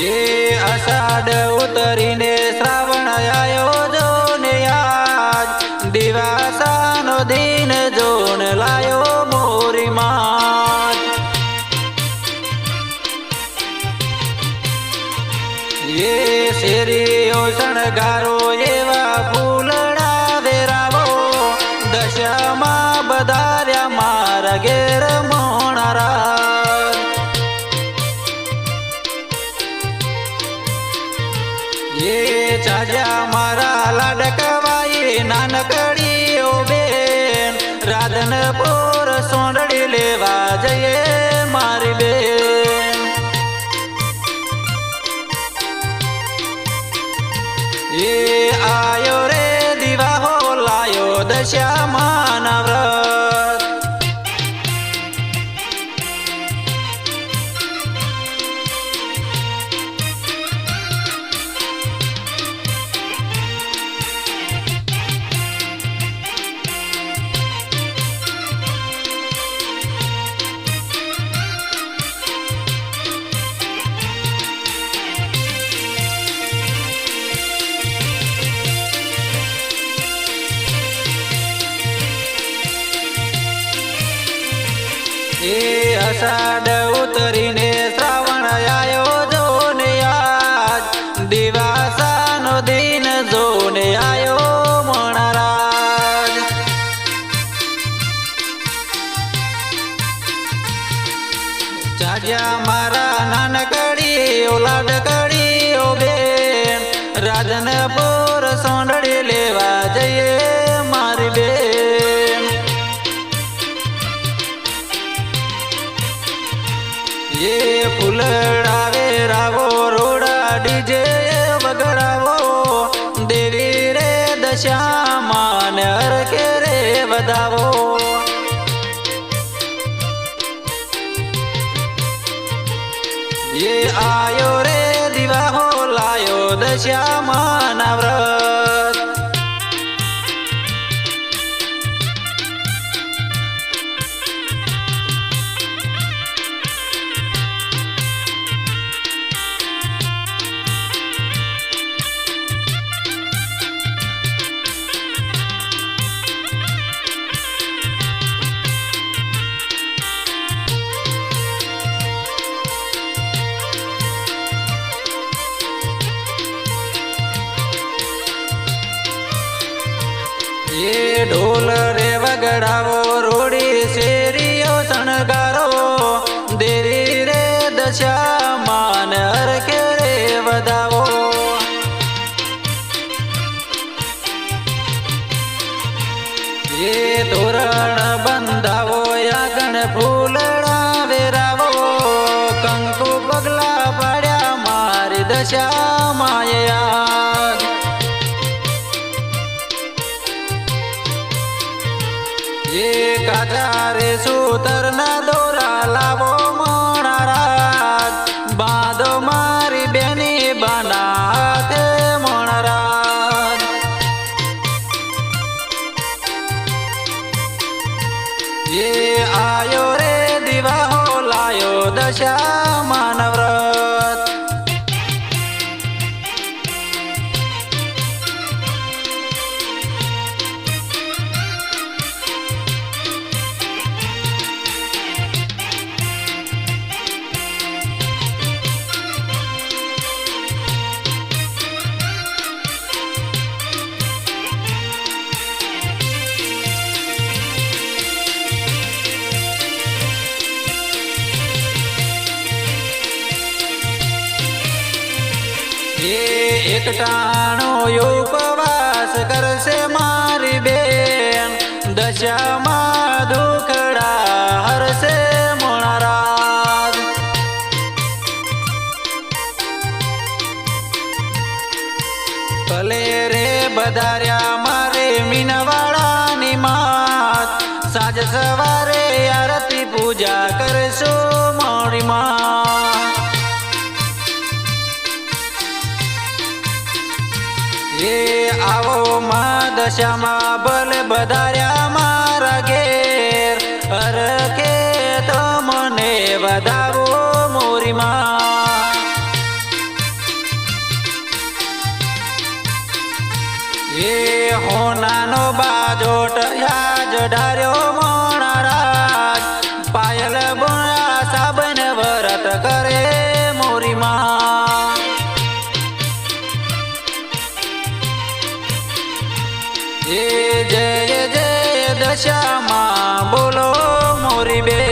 એ અષાઢ उतरीने આયો જો ને આજ દિવાસાનો દિન જોન લાયો મોરી માત એ શેરીઓ શણગારો એવા ફૂલડા વેરાવો. દશામાં બધાર્યા મારા ઘેર મોણારા એ આયો રે દીવા હો લાયો દશામાં વ્રત અષાઢ ઉતરીને શ્રાવણ આયો જોને આજ દિવાસાનો દિન જોને આયો મણારાજ ચાજા મારા નાનકડી ઓ એ ફૂલડાવે રાવો, રોડા ડીજે વગડાવો. દેવી રે દશામાં ને હરકે રે વધાવો. એ આયો રે દીવા હો લાયો દશામાં વ્રત. એ ઢોલ રે વગડાવો, રોડી શેરીઓ શણગારો. દેવી રે દશા માન હરકે રે વધાવો. એ તોરણ બંધાવો આગણ ફૂલડા વેરાવો. કંકુ પગલા પાડ્યા, મારી દશા માયા કાચા સૂતરના દોરા લાવો મણારાજ. બાંધો મારી બેની બનાતે મણારાજ. એ આયો રે દીવા લાયો દશા એ એકટાણો ઉપવાસ કરશે મારી બેન. દશામાં દુખડા હરશે મોણારાજ ભલે રે બધાર્યા મારે મીનવાળાની માત. સાંજ સવારે આરતી પૂજા કરશો મોડી માં આવો માં દશામાં બલ વધાર્યા મારા ઘેર. અર કે તમને વધારો મોરીમાં એ હોનાનો બાજોટ યાજ ડાર્યો જય જય દશામાં બોલો મોરી બે